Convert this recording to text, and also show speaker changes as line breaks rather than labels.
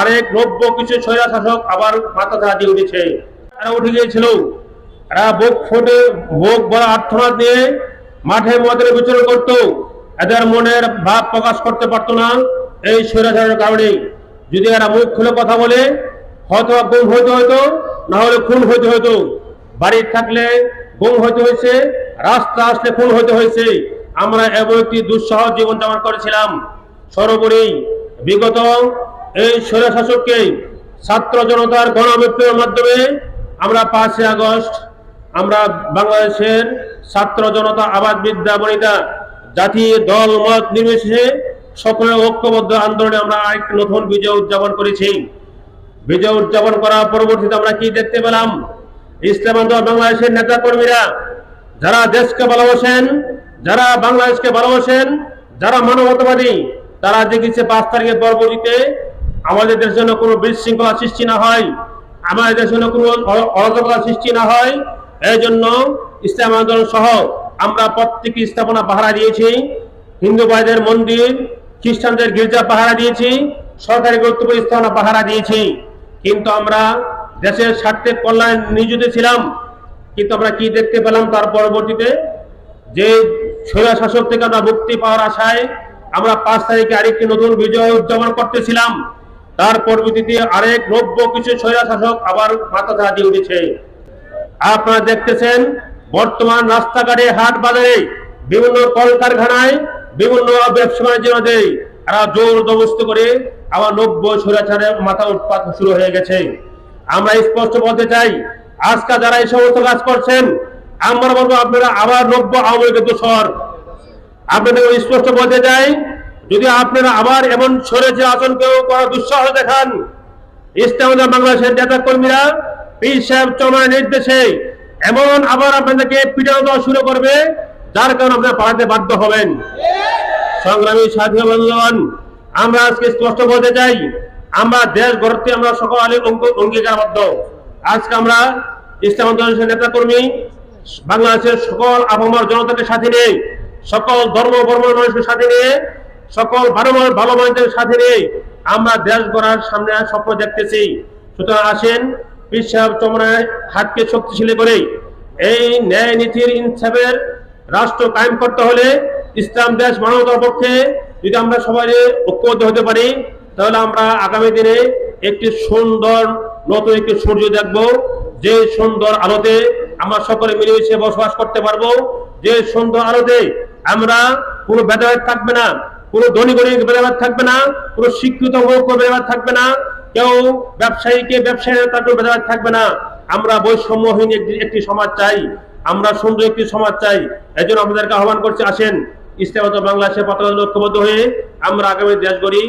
আরেক নব্য কিছু স্বৈরা শাসক আবার মাথা ছাড়া দিয়ে উঠেছে। তারা উঠে গিয়েছিল? এরা বুক ফুটে বড় আর্থনাদ নিয়ে মাঠে মধ্যে বিচরণ করত? এদের মনের ভাব প্রকাশ করতে পারতো না। এই স্বৈরাচারের কারণে। যদি এরা মুখ খুলে কথা বলে, হয়তো গুম হইতে হইতো, না হলে খুন হইতে হইতো। বাড়ি থাকলে গুম হইতে হয়েছে রাস্তা আসলে খুন হইতে হয়েছে আমরা এমন একটি দুঃসহ জীবন যাপন করেছিলাম। সর্বোপরি বিগত এই স্বৈর শাসককে ছাত্র জনতার গণবিপ্লবের মাধ্যমে আমরা পাঁচই আগস্ট আমরা বাংলাদেশের ছাত্র জনতা আবাদ বিদ্যা বনিতা জাতি দল মত নির্বিশেষে সকলের ঐক্যবদ্ধ আন্দোলনে আমরা আরেকটি নতুন বিজয় উদযাপন করেছি। বিজয় উদযাপন করার পরবর্তীতে আমরা কি দেখতে পেলাম? ইসলাম আন্দোলন বাংলাদেশের নেতা কর্মীরা যারা দেশকে ভালোবাসেন, যারা বাংলাদেশকে ভালোবাসেন, যারা মানবতাবাদী, তারা দেখেছে পাঁচ তারিখের পরবর্তীতে আমাদের দেশের জন্য কোনো বিশৃঙ্খলা সৃষ্টি না হয়, আমাদের দেশের জন্য কোনো অরাজকতা সৃষ্টি না হয়। এই জন্য ইসলাম আন্দোলন সহ আমরা প্রত্যেকটি স্থাপনা পাহারা দিয়েছি। হিন্দু ভাইদের মন্দির, খ্রিস্টানদের গির্জা পাহারা দিয়েছি, সরকারি গুরুত্বপূর্ণ স্থাপনা পাহারা দিয়েছি। কিন্তু আমরা দেশের স্বার্থের কল্যাণ নিয়োজিত ছিলাম। কিন্তু আমরা কি দেখতে পেলাম তার পরবর্তীতে? যে স্বৈরা শাসক থেকে আমরা মুক্তি পাওয়ার আশায় আমরা পাঁচ তারিখে আরেকটি নতুন বিজয় উদযাপন করতেছিলাম। তার পরবর্তীতে আরেক নব্য কিছু স্বৈরা শাসক আবার মাথা দিয়ে উঠেছে। আপনারা দেখতেছেন, বর্তমান রাস্তাঘাটে হাট বাজারে বিভিন্ন কলকারখানায় বিভিন্ন ব্যবসা বাণিজ্যের মধ্যে এরা জোর জবস্ত করে আবার নব্য স্বৈরাচারে মাথা উৎপাত শুরু হয়ে গেছে। আমরা স্পষ্ট বলতে চাই, আজকে যারা এই সমস্ত কাজ করছেন, আমরা বলব আপনারা আবার নব্য আওয়ামী লীগের দোষর। আপনাদের স্পষ্ট বলতে চাই যদি আপনারা আবার এমন সরেছে আচরণ কেউ করার দুঃসাহস দেখান ইসলামাবাদ বাংলাদেশের নেতা কর্মীরা, পীর সাহেব চমার নির্দেশে এমন আবার আপনাদেরকে পিটানো দেওয়া শুরু করবে, যার কারণে আপনারা পালাতে বাধ্য হবেন। সংগ্রামী সাথী বন্ধুগণ, আমরা আজকে স্পষ্ট বলতে চাই, আমরা দেশ গড়তে আমরা সকলে অঙ্গ- অঙ্গীকারবদ্ধ। আজকে আমরা ইসলাম আন্দোলনের নেতা কর্মী, বাংলাদেশের সকল আবহাওয়ার জনতাকে সাথে নিয়ে, সকল ধর্ম বর্মের মানুষকে সাথে নিয়ে সকল ভালো ভালো মানুষদের সাথে নিয়ে আমরা দেশ গড়ার সামনে স্বপ্ন দেখতেছি। সুতরাং আসেন সাহেব চমড়ায় হাতকে শক্তিশালী করে এই ন্যায় নীতির ইনসাফের রাষ্ট্র কায়েম করতে হলে ইসলাম দেশ মানবতার পক্ষে যদি আমরা সবাই ঐক্যবদ্ধ হতে পারি, তাহলে আমরা আগামী দিনে একটি সুন্দর, নতুন একটি সূর্য দেখব। যে সুন্দর আলোতে আমরা সকলে মিলেমিশে বসবাস করতে পারব, যে সুন্দর আলোতে আমরা কোনো ভেদাভেদ থাকবে না। কোনো ধনী গরিব ব্যবহার থাকবে না, কোনো শিক্ষিত ব্যবহার থাকবে না, কেউ ব্যবসায়ীকে ব্যবসায়ী তার কোনো থাকবে না। আমরা বৈষম্যহীন একটি সমাজ চাই, আমরা সুন্দর একটি সমাজ চাই। এই জন্য আপনাদেরকে আহ্বান করছে, আসেন ইসলামত বাংলাদেশের পতাকা ঐক্যবদ্ধ হয়ে আমরা আগামী দেশ গড়ি।